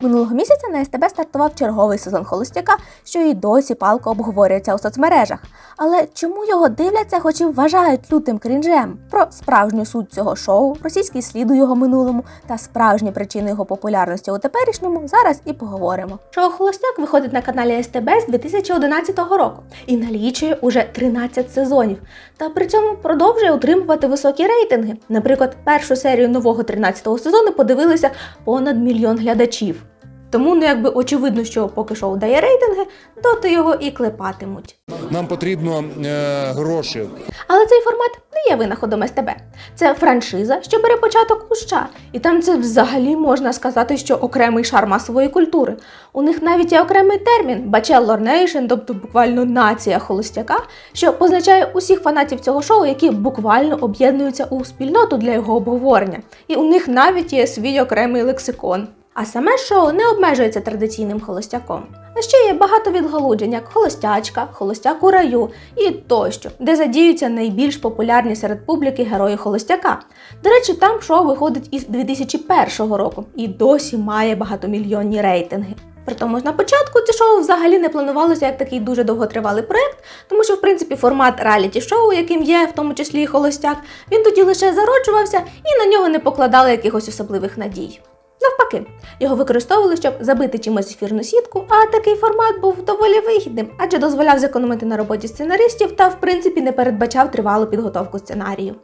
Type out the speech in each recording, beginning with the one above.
Минулого місяця на СТБ стартував черговий сезон холостяка, що і досі палко обговорюється у соцмережах. Але чому його дивляться, хоч і вважають лютим крінжем? Про справжню суть цього шоу, російський слід у його минулому та справжні причини його популярності у теперішньому зараз і поговоримо. Шоу Холостяк виходить на каналі СТБ з 2011 року і налічує уже 13 сезонів. Та при цьому продовжує утримувати високі рейтинги. Наприклад, першу серію нового 13-го сезону подивилися понад мільйон глядачів. Тому ну якби очевидно, що поки шоу дає рейтинги, доти його і клепатимуть. Нам потрібно е, гроші. Але цей формат не є винаходом СТБ. Це франшиза, що бере початок у США. І там це взагалі можна сказати, що окремий шар масової культури. У них навіть є окремий термін Bachelor Nation, тобто буквально нація холостяка, що позначає усіх фанатів цього шоу, які буквально об'єднуються у спільноту для його обговорення. І у них навіть є свій окремий лексикон. А саме шоу не обмежується традиційним холостяком. А ще є багато відгалуджень, як холостячка, холостяк у раю і тощо, де задіються найбільш популярні серед публіки герої холостяка. До речі, там шоу виходить із 2001 року і досі має багатомільйонні рейтинги. При тому на початку це шоу взагалі не планувалося як такий дуже довготривалий проект, тому що в принципі формат реаліті шоу, яким є в тому числі і холостяк, він тоді лише зароджувався і на нього не покладали якихось особливих надій. Навпаки, його використовували, щоб забити чимось ефірну сітку, а такий формат був доволі вигідним, адже дозволяв зекономити на роботі сценаристів та, в принципі, не передбачав тривалу підготовку сценарію.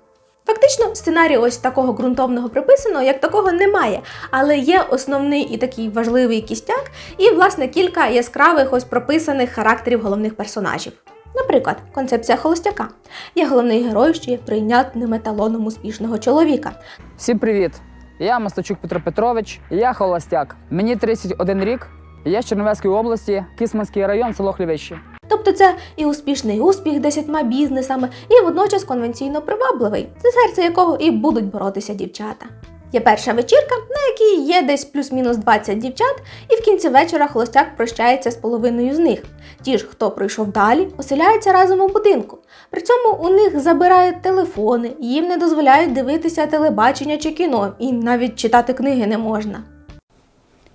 Фактично, сценарію ось такого ґрунтовного приписаного, як такого немає, але є основний і такий важливий кістяк, і, власне, кілька яскравих ось прописаних характерів головних персонажів. Наприклад, концепція холостяка. Є головний герой, що є прийнятним еталоном успішного чоловіка. Всім привіт! Я Мостачук Петро Петрович, я холостяк. Мені 31 рік. Я з Чернівецької області, Кисманський район, село Хлівище. Тобто це і успішний успіх десятьма бізнесами, і водночас конвенційно привабливий, за серце якого і будуть боротися дівчата. Є перша вечірка, на якій є десь плюс-мінус 20 дівчат, і в кінці вечора холостяк прощається з половиною з них. Ті ж, хто прийшов далі, оселяються разом у будинку. При цьому у них забирають телефони, їм не дозволяють дивитися телебачення чи кіно, і навіть читати книги не можна.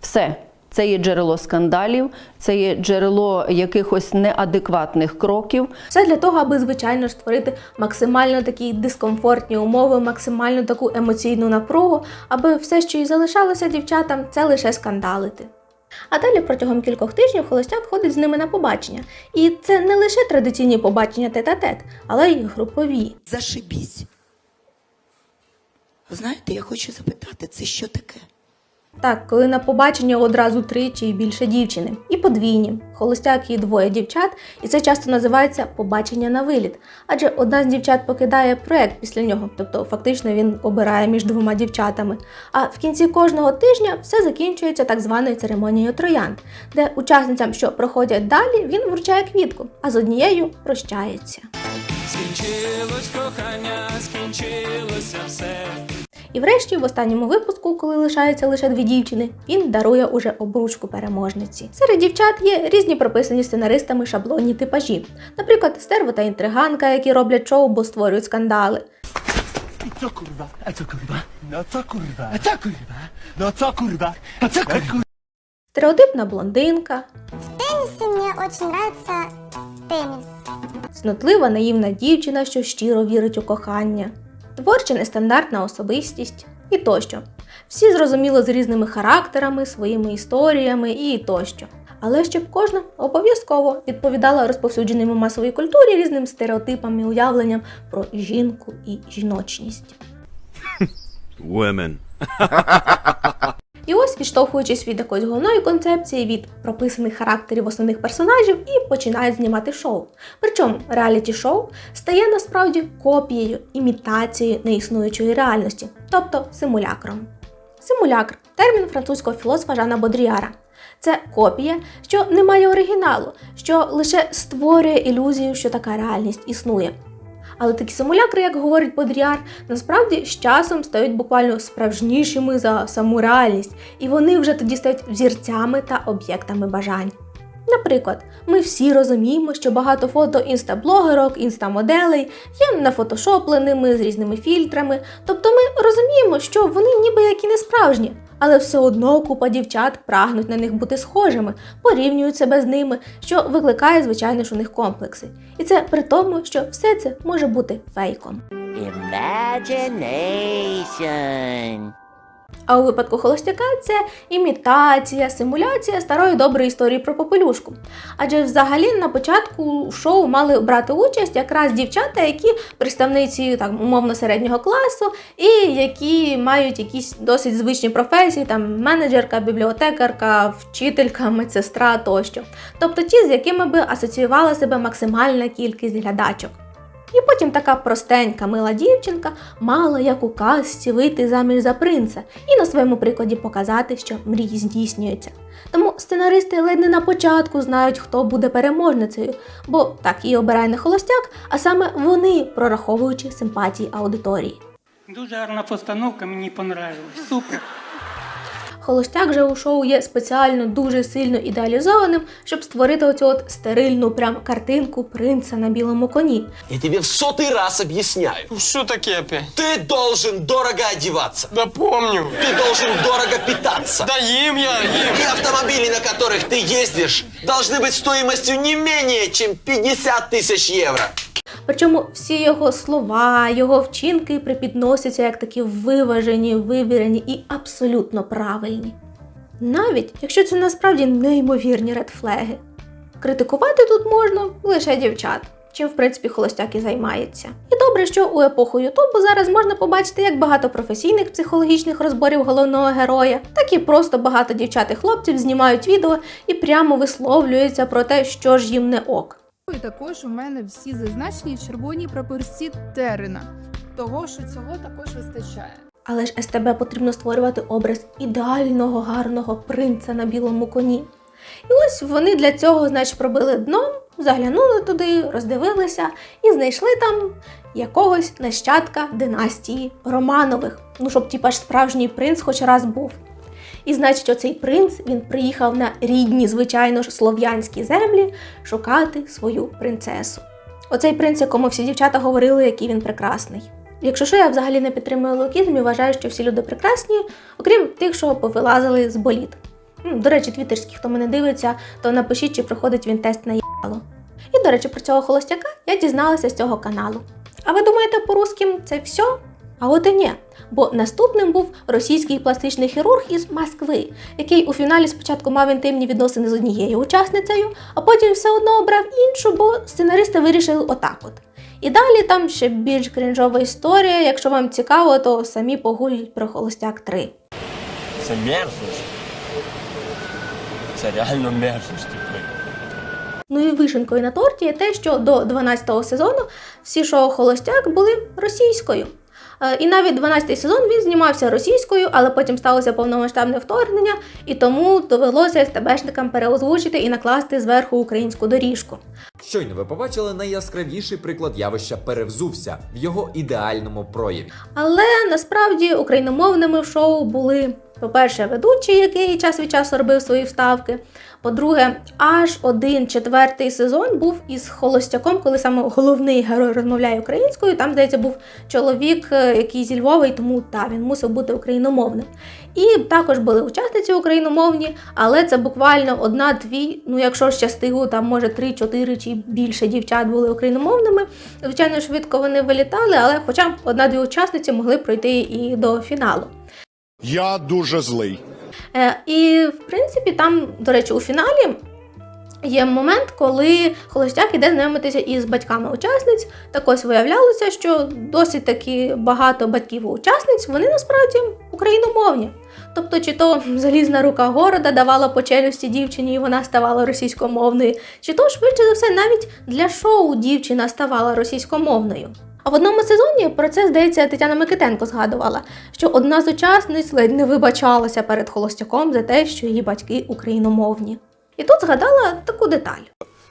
Все. Це є джерело скандалів, це є джерело якихось неадекватних кроків. Все для того, аби звичайно ж створити максимально такі дискомфортні умови, максимально таку емоційну напругу, аби все, що і залишалося дівчатам, це лише скандалити. А далі протягом кількох тижнів холостяк ходить з ними на побачення. І це не лише традиційні побачення тет-а-тет, але й групові. Зашибісь. Знаєте, я хочу запитати, це що таке? Так, коли на побачення одразу три чи більше дівчини, і подвійні, холостяк і двоє дівчат, і це часто називається побачення на виліт. Адже одна з дівчат покидає проект після нього, тобто фактично він обирає між двома дівчатами. А в кінці кожного тижня все закінчується так званою церемонією троянд, де учасницям, що проходять далі, він вручає квітку, а з однією прощається. Скінчилось кохання, скінчилося все. І врешті, в останньому випуску, коли лишається лише дві дівчини, він дарує уже обручку переможниці. Серед дівчат є різні прописані сценаристами шаблонні типажі, наприклад, стерво та інтриганка, які роблять шоу, бо створюють скандали. Стереотипна блондинка, теннисе мне очень нравится теннис. цнотлива наївна дівчина, що щиро вірить у кохання, творча нестандартна особистість і тощо. Всі зрозуміло з різними характерами, своїми історіями і тощо. Але щоб кожна обов'язково відповідала розповсюдженим у масовій культурі різним стереотипам і уявленням про жінку і жіночність. Women. І ось, відштовхуючись від якоїсь головної концепції, від прописаних характерів основних персонажів, і починають знімати шоу. Причому реаліті-шоу стає насправді копією, імітацією неіснуючої реальності, тобто симулякром. Симулякр термін французького філософа Жана Бодріара. Це копія, що не має оригіналу, що лише створює ілюзію, що така реальність існує. Але такі симулякри, як говорить Бодріар, насправді з часом стають буквально справжнішими за саму реальність, і вони вже тоді стають взірцями та об'єктами бажань. Наприклад, ми всі розуміємо, що багато фото інстаблогерок, інстамоделей є нафотошопленими з різними фільтрами, тобто ми розуміємо, що вони ніби як і не справжні. Але все одно купа дівчат прагнуть на них бути схожими, порівнюють себе з ними, що викликає, звичайно ж, у них комплекси. І це при тому, що все це може бути фейком. Imagination. А у випадку холостяка це імітація, симуляція старої доброї історії про попелюшку. Адже взагалі на початку шоу мали брати участь якраз дівчата, які представниці так умовно середнього класу, і які мають якісь досить звичні професії, там менеджерка, бібліотекарка, вчителька, медсестра тощо. Тобто ті, з якими би асоціювала себе максимальна кількість глядачок. І потім така простенька мила дівчинка мала, як у казці, вийти заміж за принца і на своєму прикладі показати, що мрії здійснюються. Тому сценаристи ледь не на початку знають, хто буде переможницею, бо так її обирає не холостяк, а саме вони, прораховуючи симпатії аудиторії. Дуже гарна постановка, мені понравилась. Супер Холостяк же у шоу є спеціально дуже сильно ідеалізованим, щоб створити оцю от стерильну прям картинку принца на білому коні. Я тебе в сотый раз объясняю. Що таке опять? Ты должен дорого одеваться. Да помню. Ты должен дорого питаться. Да їм я, їм. И автомобили, на которых ты ездишь, должны быть стоимостью не менее чем 50 тысяч евро. Причому всі його слова, його вчинки припідносяться як такі виважені, вивірені і абсолютно правильні. Навіть якщо це насправді неймовірні редфлеги. Критикувати тут можна лише дівчат, чим в принципі холостяк і займається. І добре, що у епоху Ютубу зараз можна побачити як багато професійних психологічних розборів головного героя, так і просто багато дівчат і хлопців знімають відео і прямо висловлюються про те, що ж їм не ок. І також у мене всі зазначені червоні прапорці терена. Того, що цього також вистачає. Але ж СТБ потрібно створювати образ ідеального гарного принца на білому коні. І ось вони для цього, значить, пробили дно, заглянули туди, роздивилися і знайшли там якогось нащадка династії Романових. Ну, щоб типа ж справжній принц хоч раз був. І значить, оцей принц він приїхав на рідні, звичайно ж, слов'янські землі шукати свою принцесу. Оцей принц, якому всі дівчата говорили, який він прекрасний. Якщо що, я взагалі не підтримую лукізм і вважаю, що всі люди прекрасні, окрім тих, що повилазили з боліт. До речі, твіттерські, хто мене дивиться, то напишіть, чи проходить він тест на їбало. І, до речі, про цього холостяка я дізналася з цього каналу. А ви думаєте, по русским це все? А от і ні. Бо наступним був російський пластичний хірург із Москви, який у фіналі спочатку мав інтимні відносини з однією учасницею, а потім все одно обрав іншу, бо сценаристи вирішили отак от. І далі там ще більш крінжова історія. Якщо вам цікаво, то самі погугліть про Холостяк 3. Це мерзость. Це реально мерзость. типу. Ну і вишенкою на торті є те, що до 12-го сезону всі шоу Холостяк були російською. Е, І навіть 12-й сезон він знімався російською, але потім сталося повномасштабне вторгнення, і тому довелося СТБшникам переозвучити і накласти зверху українську доріжку. Щойно ви побачили найяскравіший приклад явища перевзувся в його ідеальному прояві. Але насправді україномовними в шоу були, по-перше, ведучий, який час від часу робив свої вставки. По-друге, аж один четвертий сезон був із холостяком, коли саме головний герой розмовляє українською. Там, здається, був чоловік, е, який зі Львова, і тому та він мусив бути україномовним. І також були учасниці україномовні, але це буквально одна-дві, ну якщо щастило, там може три-чотири чи більше дівчат були україномовними. Звичайно, швидко вони вилітали, але хоча б одна-дві учасниці могли пройти і до фіналу. Я дуже злий. Е, і в принципі, там, до речі, у фіналі. Є момент, коли холостяк іде знайомитися із батьками учасниць. Так ось виявлялося, що досить таки багато батьків учасниць вони насправді україномовні. Тобто, чи то залізна рука города давала по челюсті дівчині, і вона ставала російськомовною, чи то швидше за все навіть для шоу дівчина ставала російськомовною. А в одному сезоні про це, здається, Тетяна Микитенко згадувала, що одна з учасниць ледь не вибачалася перед холостяком за те, що її батьки україномовні. І тут згадала таку деталь.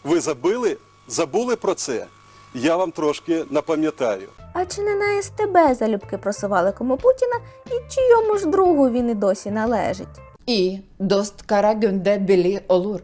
Ви забили? Забули про це? Я вам трошки напам'ятаю. А чи не на СТБ залюбки просували кому Путіна і чийому ж другу він і досі належить? І дост кара гюнде білі олур.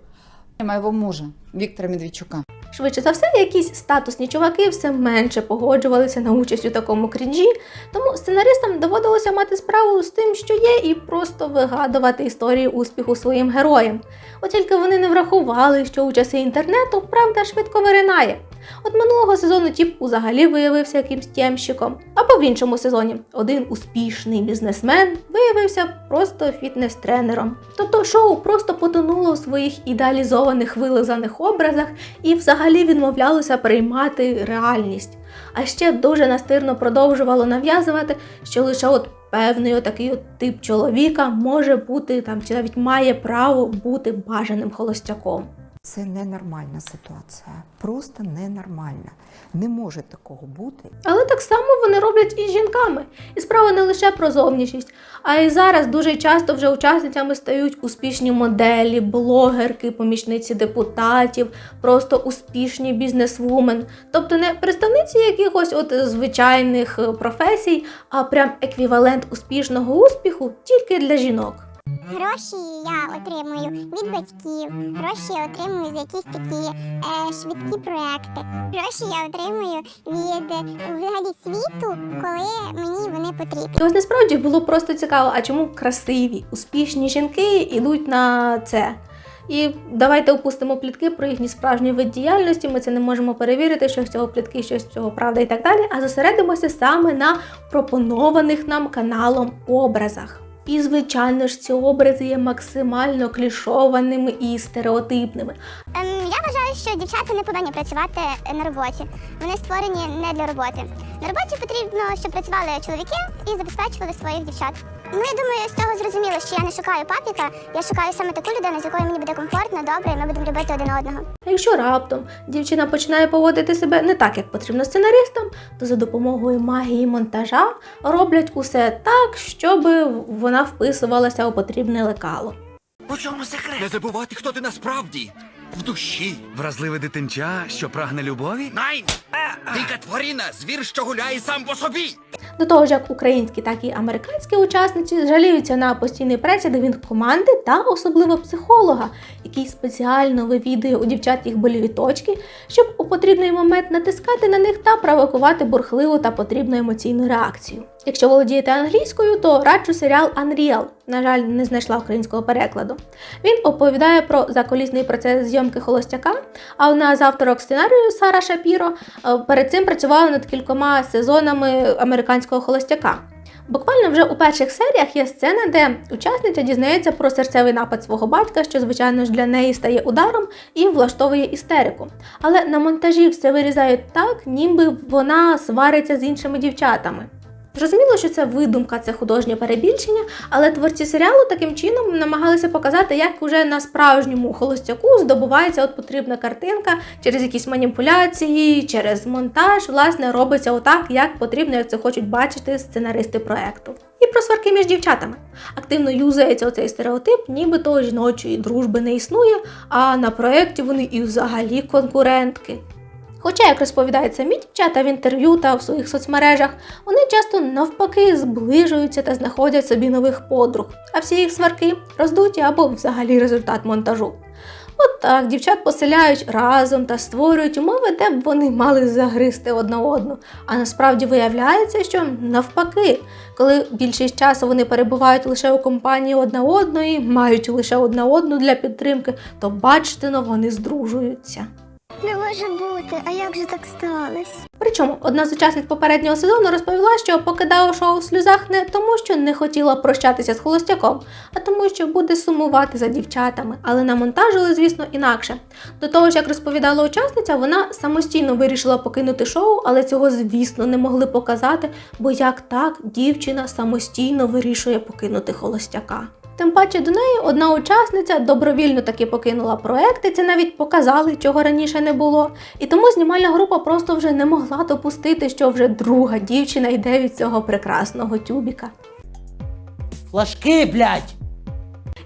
Моего мужа, Віктора Медведчука. Швидше за все, якісь статусні чуваки все менше погоджувалися на участь у такому крінжі, тому сценаристам доводилося мати справу з тим, що є, і просто вигадувати історії успіху своїм героям. От тільки вони не врахували, що у часи інтернету правда швидко виринає. От минулого сезону тіп взагалі виявився якимсь тємщиком. Або в іншому сезоні один успішний бізнесмен виявився просто фітнес-тренером. Тобто шоу просто потонуло в своїх ідеалізованих вилизаних образах і взагалі відмовлялося приймати реальність. А ще дуже настирно продовжувало нав'язувати, що лише от певний отакий от тип чоловіка може бути там чи навіть має право бути бажаним холостяком. Це ненормальна ситуація, просто ненормальна. Не може такого бути. Але так само вони роблять і з жінками. І справа не лише про зовнішність, а й зараз дуже часто вже учасницями стають успішні моделі, блогерки, помічниці депутатів, просто успішні бізнесвумен. Тобто не представниці якихось от звичайних е, професій, а прям еквівалент успішного успіху тільки для жінок. Гроші я отримую від батьків, гроші я отримую за якісь такі е, швидкі проекти. Гроші я отримую від взагалі світу, коли мені вони потрібні. Ось насправді було просто цікаво, а чому красиві, успішні жінки йдуть на це. І давайте опустимо плітки про їхній справжній вид діяльності. Ми це не можемо перевірити, що з цього плітки, що з цього правда і так далі. А зосередимося саме на пропонованих нам каналом образах. І, звичайно ж, ці образи є максимально клішованими і стереотипними. Ем, я вважаю, що дівчата не повинні працювати на роботі. Вони створені не для роботи. На роботі потрібно, щоб працювали чоловіки і забезпечували своїх дівчат. Ну, я думаю, з цього зрозуміло, що я не шукаю папіка, я шукаю саме таку людину, з якою мені буде комфортно, добре, і ми будемо любити один одного. А якщо раптом дівчина починає поводити себе не так, як потрібно сценаристам, то за допомогою магії монтажа роблять усе так, щоб вона вписувалася у потрібне лекало. У чому секрет? Не забувати, хто ти насправді. В душі. Вразливе дитинча, що прагне любові? Найн! Дика тварина, звір, що гуляє сам по собі. До того ж, як українські, так і американські учасниці жаліються на постійний пресідовінг команди та особливо психолога, який спеціально вивідує у дівчат їх боліві точки, щоб у потрібний момент натискати на них та провокувати бурхливу та потрібну емоційну реакцію. Якщо володієте англійською, то раджу серіал Unreal. На жаль, не знайшла українського перекладу. Він оповідає про заколісний процес зйомки холостяка. А одна з авторок сценарію Сара Шапіро е, перед цим працювала над кількома сезонами американського холостяка. Буквально вже у перших серіях є сцена, де учасниця дізнається про серцевий напад свого батька, що, звичайно ж, для неї стає ударом і влаштовує істерику. Але на монтажі все вирізають так, ніби вона свариться з іншими дівчатами. Зрозуміло, що це видумка, це художнє перебільшення, але творці серіалу таким чином намагалися показати, як уже на справжньому холостяку здобувається от потрібна картинка через якісь маніпуляції, через монтаж, власне, робиться отак, як потрібно, як це хочуть бачити сценаристи проекту. І про сварки між дівчатами. Активно юзається оцей стереотип, нібито жіночої дружби не існує, а на проєкті вони і взагалі конкурентки. Хоча, як розповідають самі дівчата в інтерв'ю та в своїх соцмережах, вони часто навпаки зближуються та знаходять собі нових подруг, а всі їх сварки роздуті або взагалі результат монтажу. От так дівчат поселяють разом та створюють умови, де б вони мали загризти одна одну. А насправді виявляється, що навпаки, коли більшість часу вони перебувають лише у компанії одна одної, мають лише одна одну для підтримки, то бачите, но вони здружуються. Не може бути, а як же так сталося? Причому одна з учасниць попереднього сезону розповіла, що покидала шоу в сльозах не тому, що не хотіла прощатися з холостяком, а тому, що буде сумувати за дівчатами, але намонтажили, звісно, інакше. До того ж, як розповідала учасниця, вона самостійно вирішила покинути шоу, але цього, звісно, не могли показати, бо як так дівчина самостійно вирішує покинути холостяка. Тим паче до неї одна учасниця добровільно таки покинула проект, і це навіть показали, чого раніше не було. І тому знімальна група просто вже не могла допустити, що вже друга дівчина йде від цього прекрасного тюбіка. Флажки, блядь!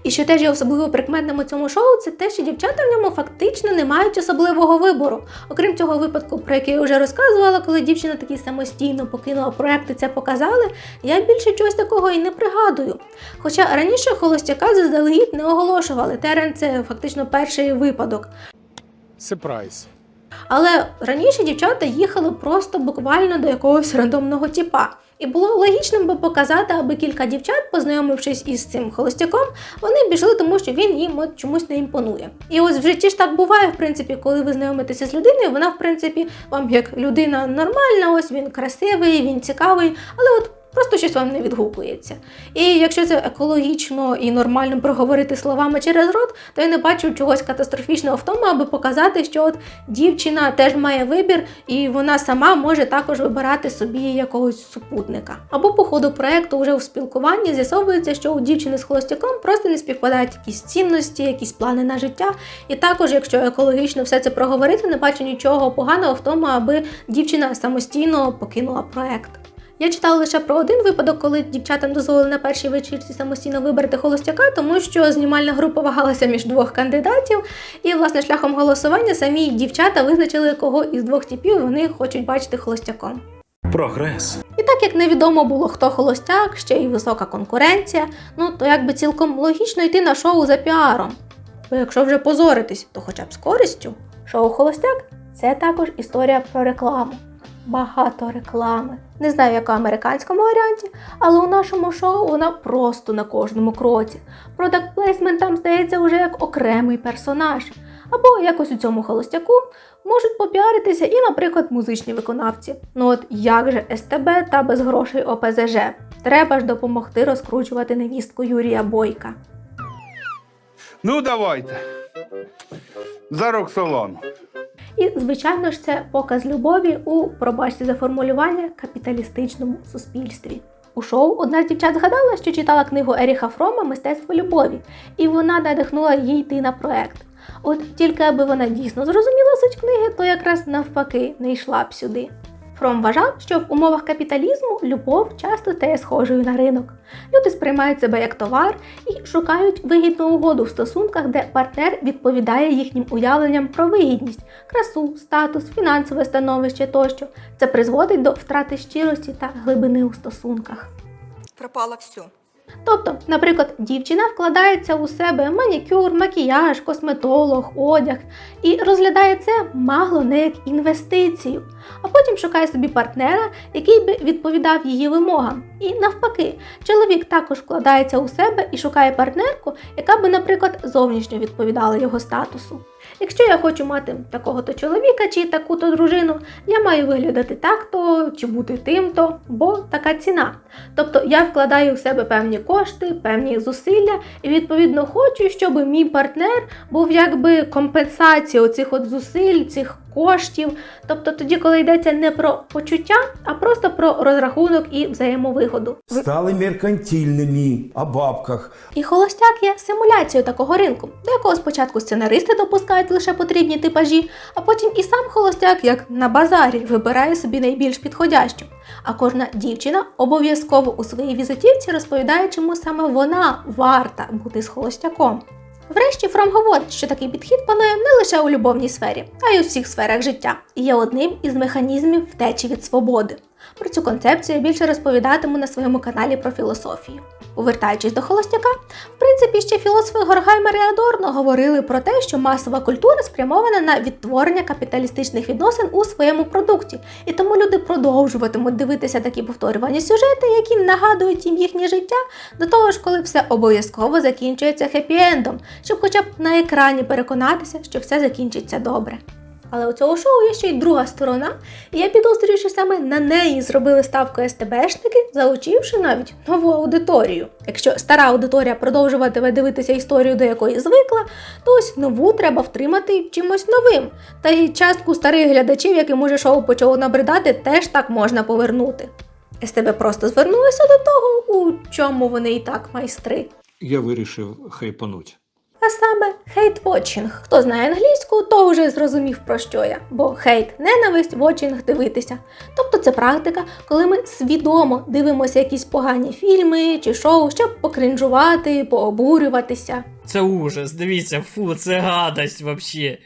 І що теж є особливо прикметним у цьому шоу, це те, що дівчата в ньому фактично не мають особливого вибору. Окрім цього випадку, про який я вже розказувала, коли дівчина таки самостійно покинула проект і це показали, я більше чогось такого і не пригадую. Хоча раніше холостяка заздалегідь не оголошували. Терен це фактично перший випадок. Сюрприз. Але раніше дівчата їхали просто буквально до якогось рандомного тіпа. І було логічним би показати, аби кілька дівчат, познайомившись із цим холостяком, вони пішли, тому що він їм от чомусь не імпонує. І ось в житті ж так буває, в принципі, коли ви знайомитеся з людиною, вона, в принципі, вам як людина нормальна, ось він красивий, він цікавий, але от просто щось вам не відгукується. І якщо це екологічно і нормально проговорити словами через рот, то я не бачу чогось катастрофічного в тому, аби показати, що от дівчина теж має вибір, і вона сама може також вибирати собі якогось супутника. Або по ходу проекту вже у спілкуванні з'ясовується, що у дівчини з холостяком просто не співпадають якісь цінності, якісь плани на життя. І також, якщо екологічно все це проговорити, не бачу нічого поганого в тому, аби дівчина самостійно покинула проект. Я читала лише про один випадок, коли дівчатам дозволили на першій вечірці самостійно вибрати холостяка, тому що знімальна група вагалася між двох кандидатів, і власне шляхом голосування самі дівчата визначили, кого із двох типів вони хочуть бачити холостяком. Прогрес. І так як невідомо було, хто холостяк, ще й висока конкуренція, ну то якби цілком логічно йти на шоу за піаром. Бо якщо вже позоритись, то хоча б з користю. Шоу Холостяк це також історія про рекламу. Багато реклами. Не знаю, як у американському варіанті, але у нашому шоу вона просто на кожному кроці. Продакт плейсмент там здається вже як окремий персонаж. Або якось у цьому холостяку можуть попіаритися і, наприклад, музичні виконавці. Ну от як же СТБ та без грошей ОПЗЖ? Треба ж допомогти розкручувати невістку Юрія Бойка. Ну давайте. За Роксолану. І, звичайно ж, це показ любові у, пробачте за формулювання, капіталістичному суспільстві. У шоу одна з дівчат згадала, що читала книгу Еріха Фрома Мистецтво любові, і вона надихнула її йти на проект. От тільки аби вона дійсно зрозуміла суть книги, то якраз навпаки не йшла б сюди. Фром вважав, що в умовах капіталізму любов часто стає схожою на ринок. Люди сприймають себе як товар і шукають вигідну угоду в стосунках, де партнер відповідає їхнім уявленням про вигідність, красу, статус, фінансове становище тощо. Це призводить до втрати щирості та глибини у стосунках. Пропало все. Тобто, наприклад, дівчина вкладається у себе манікюр, макіяж, косметолог, одяг і розглядає це магло не як інвестицію, а потім шукає собі партнера, який би відповідав її вимогам. І навпаки, чоловік також вкладається у себе і шукає партнерку, яка би, наприклад, зовнішньо відповідала його статусу. Якщо я хочу мати такого-то чоловіка чи таку-то дружину, я маю виглядати так-то чи бути тим-то, бо така ціна. Тобто я вкладаю в себе певні кошти, певні зусилля, і відповідно хочу, щоб мій партнер був якби компенсацією цих от зусиль, цих коштів. Тобто тоді, коли йдеться не про почуття, а просто про розрахунок і взаємовигоду. Стали меркантильними о бабках. І холостяк є симуляцією такого ринку, до якого спочатку сценаристи допускають лише потрібні типажі, а потім і сам холостяк, як на базарі, вибирає собі найбільш підходящу. А кожна дівчина обов'язково у своїй візитівці розповідає, чому саме вона варта бути з холостяком. Врешті Фром говорить, що такий підхід панує не лише у любовній сфері, а й у всіх сферах життя і є одним із механізмів втечі від свободи. Про цю концепцію я більше розповідатиму на своєму каналі про філософію. Повертаючись до холостяка, в принципі, ще філософи Горгаймер і Адорно говорили про те, що масова культура спрямована на відтворення капіталістичних відносин у своєму продукті, і тому люди продовжуватимуть дивитися такі повторювані сюжети, які нагадують їм їхнє життя, до того ж, коли все обов'язково закінчується хеппі-ендом, щоб хоча б на екрані переконатися, що все закінчиться добре. Але у цього шоу є ще й друга сторона, і я підозрюю, що саме на неї зробили ставку СТБшники, залучивши навіть нову аудиторію. Якщо стара аудиторія продовжуватиме дивитися історію, до якої звикла, то ось нову треба втримати чимось новим. Та й частку старих глядачів, яким уже шоу почало набридати, теж так можна повернути. СТБ просто звернулося до того, у чому вони і так майстри. Я вирішив хайпануть. А саме хейт-вотчинг. Хто знає англійську, то вже зрозумів про що я. Бо хейт ненависть, вотчинг дивитися. Тобто це практика, коли ми свідомо дивимося якісь погані фільми чи шоу, щоб покринжувати, пообурюватися. Це ужас, дивіться, фу, це гадость вообще.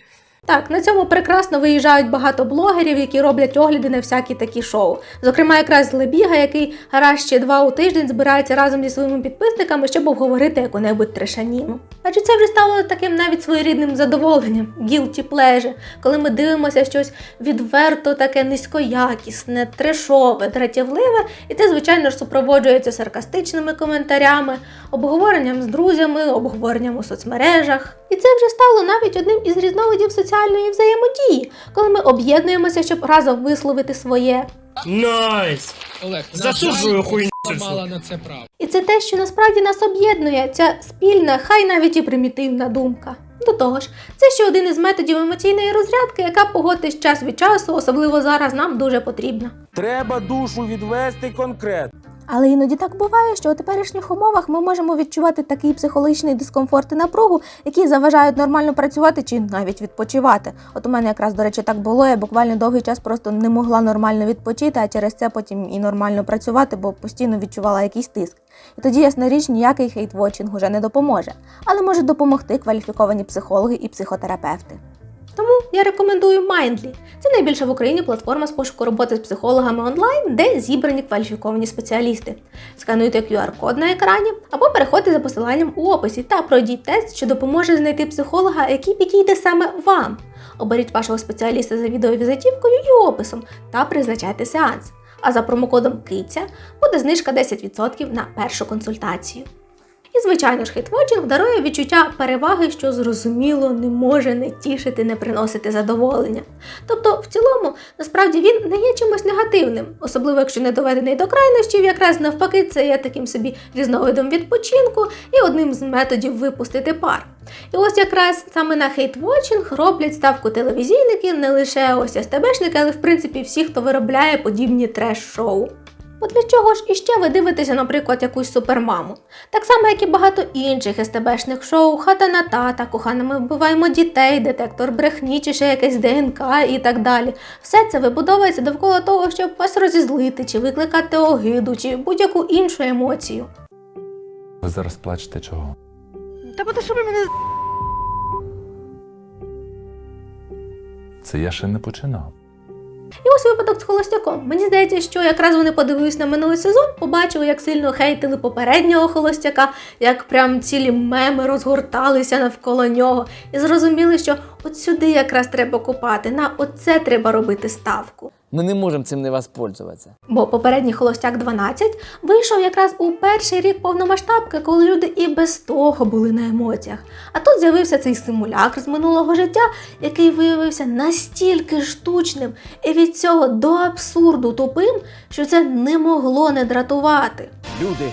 Так, на цьому прекрасно виїжджають багато блогерів, які роблять огляди на всякі такі шоу. Зокрема, якраз Лебіга, який раз чи два у тиждень збирається разом зі своїми підписниками, щоб обговорити яку-небудь трешаніну. Адже це вже стало таким навіть своєрідним задоволенням, guilty pleasure, коли ми дивимося щось відверто таке низькоякісне, трешове, дратівливе, і це, звичайно ж, супроводжується саркастичними коментарями, обговоренням з друзями, обговоренням у соцмережах. І це вже стало навіть одним із різновидів соціальної взаємодії, коли ми об'єднуємося, щоб разом висловити своє. Найс! Олег, Засуджую хуйню. І це те, що насправді нас об'єднує, ця спільна, хай навіть і примітивна думка. До того ж, це ще один із методів емоційної розрядки, яка погодьтесь час від часу, особливо зараз, нам дуже потрібна. Треба душу відвести конкретно. Але іноді так буває, що у теперішніх умовах ми можемо відчувати такий психологічний дискомфорт і напругу, які заважають нормально працювати чи навіть відпочивати. От у мене якраз, до речі, так було. Я буквально довгий час просто не могла нормально відпочити, а через це потім і нормально працювати, бо постійно відчувала якийсь тиск. І тоді, ясна річ, ніякий хейтвотчинг уже не допоможе, але можуть допомогти кваліфіковані психологи і психотерапевти. Тому я рекомендую Mindly. Це найбільша в Україні платформа з пошуку роботи з психологами онлайн, де зібрані кваліфіковані спеціалісти. Скануйте QR-код на екрані або переходьте за посиланням у описі та пройдіть тест, що допоможе знайти психолога, який підійде саме вам. Оберіть вашого спеціаліста за відеовізитівкою і описом та призначайте сеанс. А за промокодом КИЦЯ буде знижка 10% на першу консультацію. І, звичайно ж, хейтвотчинг дарує відчуття переваги, що зрозуміло не може не тішити, не приносити задоволення. Тобто, в цілому, насправді він не є чимось негативним, особливо якщо не доведений до крайнощів, якраз навпаки, це є таким собі різновидом відпочинку і одним з методів випустити пар. І ось якраз саме на хейтвотчинг роблять ставку телевізійники, не лише ось СТБшники, але в принципі всі, хто виробляє подібні треш-шоу. Бо для чого ж іще ви дивитеся, наприклад, якусь супермаму? Так само, як і багато інших СТБшних шоу, хата на тата, кохана, ми вбиваємо дітей, детектор брехні чи ще якесь ДНК і так далі. Все це вибудовується довкола того, щоб вас розізлити, чи викликати огиду, чи будь-яку іншу емоцію. Ви зараз плачете чого? Та бо що ви мене Це я ще не починав. І ось випадок з холостяком. Мені здається, що якраз вони подивились на минулий сезон, побачили, як сильно хейтили попереднього холостяка, як прям цілі меми розгорталися навколо нього, і зрозуміли, що от сюди якраз треба купати, на оце треба робити ставку. Ми не можемо цим не воспользуватися. Бо попередній холостяк 12 вийшов якраз у перший рік повномасштабки, коли люди і без того були на емоціях. А тут з'явився цей симулякр з минулого життя, який виявився настільки штучним і від цього до абсурду тупим, що це не могло не дратувати. Люди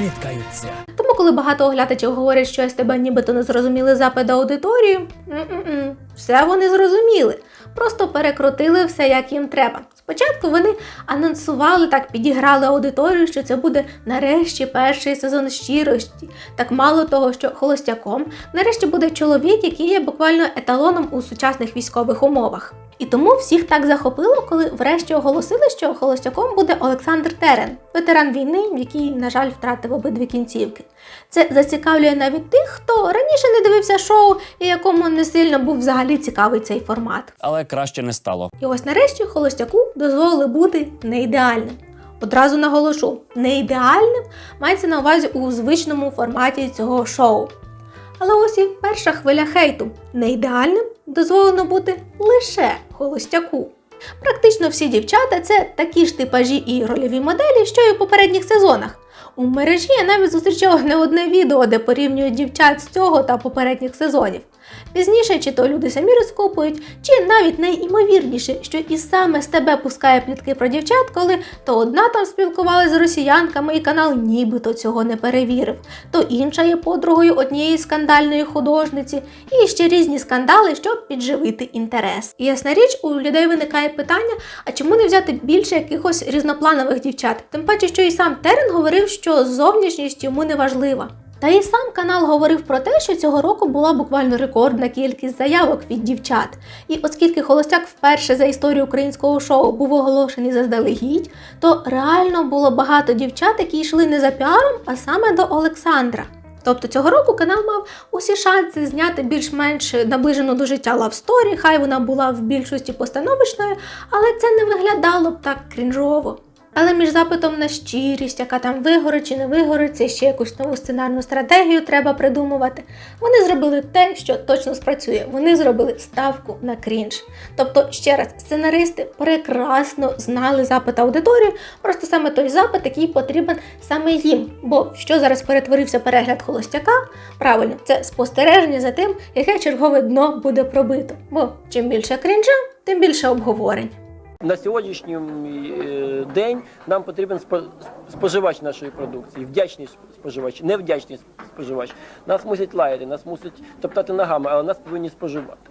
бідкаються. Тому, коли багато оглядачів говорять, що СТБ нібито не зрозуміли запит аудиторії, м-м-м, все вони зрозуміли. Просто перекрутили все, як їм треба. Спочатку вони анонсували так, підіграли аудиторію, що це буде нарешті перший сезон щирості. Так мало того, що холостяком нарешті буде чоловік, який є буквально еталоном у сучасних військових умовах. І тому всіх так захопило, коли врешті оголосили, що холостяком буде Олександр Терен, ветеран війни, який, на жаль, втратив обидві кінцівки. Це зацікавлює навіть тих, хто раніше не дивився шоу і якому не сильно був взагалі цікавий цей формат. Але краще не стало. І ось нарешті холостяку дозволили бути не ідеальним. Одразу наголошу, не ідеальним мається на увазі у звичному форматі цього шоу. Але ось і перша хвиля хейту не ідеальним дозволено бути лише холостяку. Практично всі дівчата це такі ж типажі і рольові моделі, що й у попередніх сезонах. У мережі я навіть зустрічала не одне відео, де порівнюють дівчат з цього та попередніх сезонів. Пізніше, чи то люди самі розкопують, чи навіть найімовірніше, що і саме з тебе пускає плітки про дівчат, коли то одна там спілкувалася з росіянками, і канал нібито цього не перевірив, то інша є подругою однієї скандальної художниці, і ще різні скандали, щоб підживити інтерес. І ясна річ, у людей виникає питання: а чому не взяти більше якихось різнопланових дівчат? Тим паче, що і сам Терен говорив, що зовнішність йому не важлива. Та і сам канал говорив про те, що цього року була буквально рекордна кількість заявок від дівчат. І оскільки Холостяк вперше за історію українського шоу був оголошений заздалегідь, то реально було багато дівчат, які йшли не за піаром, а саме до Олександра. Тобто цього року канал мав усі шанси зняти більш-менш наближену до життя лавсторі, хай вона була в більшості постановочною, але це не виглядало б так крінжово. Але між запитом на щирість, яка там вигорить чи не вигорить, це ще якусь нову сценарну стратегію треба придумувати. Вони зробили те, що точно спрацює. Вони зробили ставку на крінж. Тобто, ще раз, сценаристи прекрасно знали запит аудиторії, просто саме той запит, який потрібен саме їм. Бо що зараз перетворився перегляд холостяка? Правильно, це спостереження за тим, яке чергове дно буде пробито. Бо чим більше крінжа, тим більше обговорень. На сьогоднішній е, день нам потрібен споживач нашої продукції, вдячний споживач, невдячний споживач. Нас мусять лаяти, нас мусять топтати ногами, але нас повинні споживати.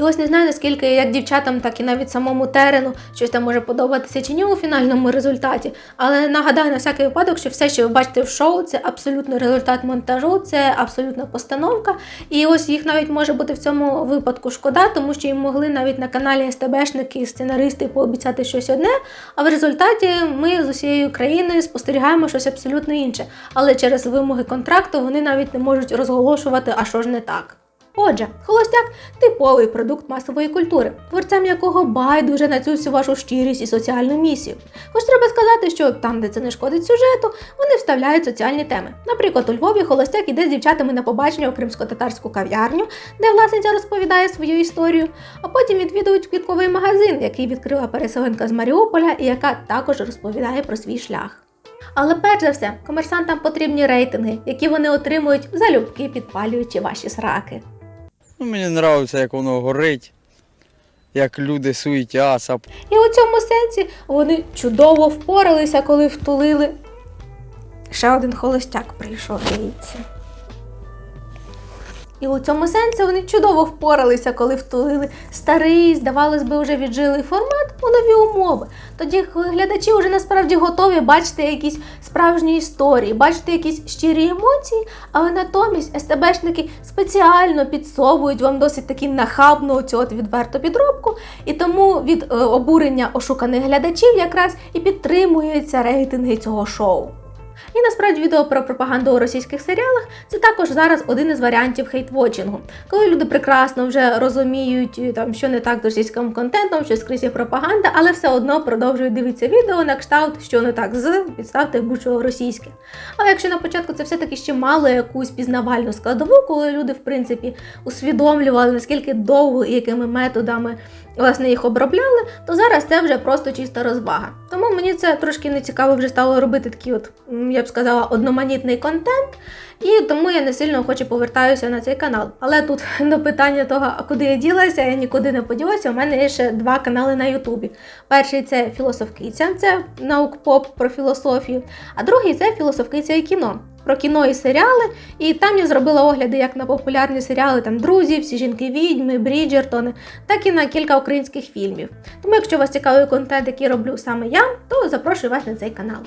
І ось не знаю, наскільки як дівчатам, так і навіть самому терену щось там може подобатися чи ні у фінальному результаті. Але нагадаю на всякий випадок, що все, що ви бачите в шоу, це абсолютно результат монтажу, це абсолютна постановка. І ось їх навіть може бути в цьому випадку шкода, тому що їм могли навіть на каналі СТБшники і сценаристи пообіцяти щось одне. А в результаті ми з усією країною спостерігаємо щось абсолютно інше. Але через вимоги контракту вони навіть не можуть розголошувати, а що ж не так. Отже, холостяк типовий продукт масової культури, творцям якого байдуже на цю всю вашу щирість і соціальну місію. Хоч треба сказати, що там, де це не шкодить сюжету, вони вставляють соціальні теми. Наприклад, у Львові холостяк іде з дівчатами на побачення у кримсько-татарську кав'ярню, де власниця розповідає свою історію, а потім відвідують квітковий магазин, який відкрила переселенка з Маріуполя і яка також розповідає про свій шлях. Але перш за все, комерсантам потрібні рейтинги, які вони отримують залюбки, підпалюючи ваші сраки. Ну, мені подобається, як воно горить, як люди суетяться. І у цьому сенсі вони чудово впоралися, коли втулили. Ще один холостяк прийшов, дивіться. І у цьому сенсі вони чудово впоралися, коли втулили старий, здавалось би, вже віджилий формат у нові умови. Тоді глядачі вже насправді готові бачити якісь справжні історії, бачити якісь щирі емоції, але натомість СТБшники спеціально підсовують вам досить таки нахабну цю от відверту підробку, і тому від е, обурення ошуканих глядачів якраз і підтримуються рейтинги цього шоу. І насправді відео про пропаганду у російських серіалах це також зараз один із варіантів хейтвотчингу, коли люди прекрасно вже розуміють, е, там, що не так з російським контентом, що скрізь є пропаганда, але все одно продовжують дивитися відео на кшталт, що не так з підставте будь-що російське. Але якщо на початку це все-таки ще мало якусь пізнавальну складову, коли люди, в принципі, усвідомлювали, наскільки довго і якими методами власне їх обробляли, то зараз це вже просто чиста розвага. Тому мені це трошки не цікаво вже стало робити такий, от, я б сказала, одноманітний контент. І тому я не сильно охоче повертаюся на цей канал. Але тут до питання того, куди я ділася, я нікуди не поділася. У мене є ще два канали на Ютубі. Перший це Філософкиця, це наук-поп про філософію, а другий це Філософкиця і кіно. Про кіно і серіали, і там я зробила огляди як на популярні серіали там Друзі, всі жінки відьми, Бріджертони, так і на кілька українських фільмів. Тому, якщо вас цікавий контент, який роблю саме я, то запрошую вас на цей канал.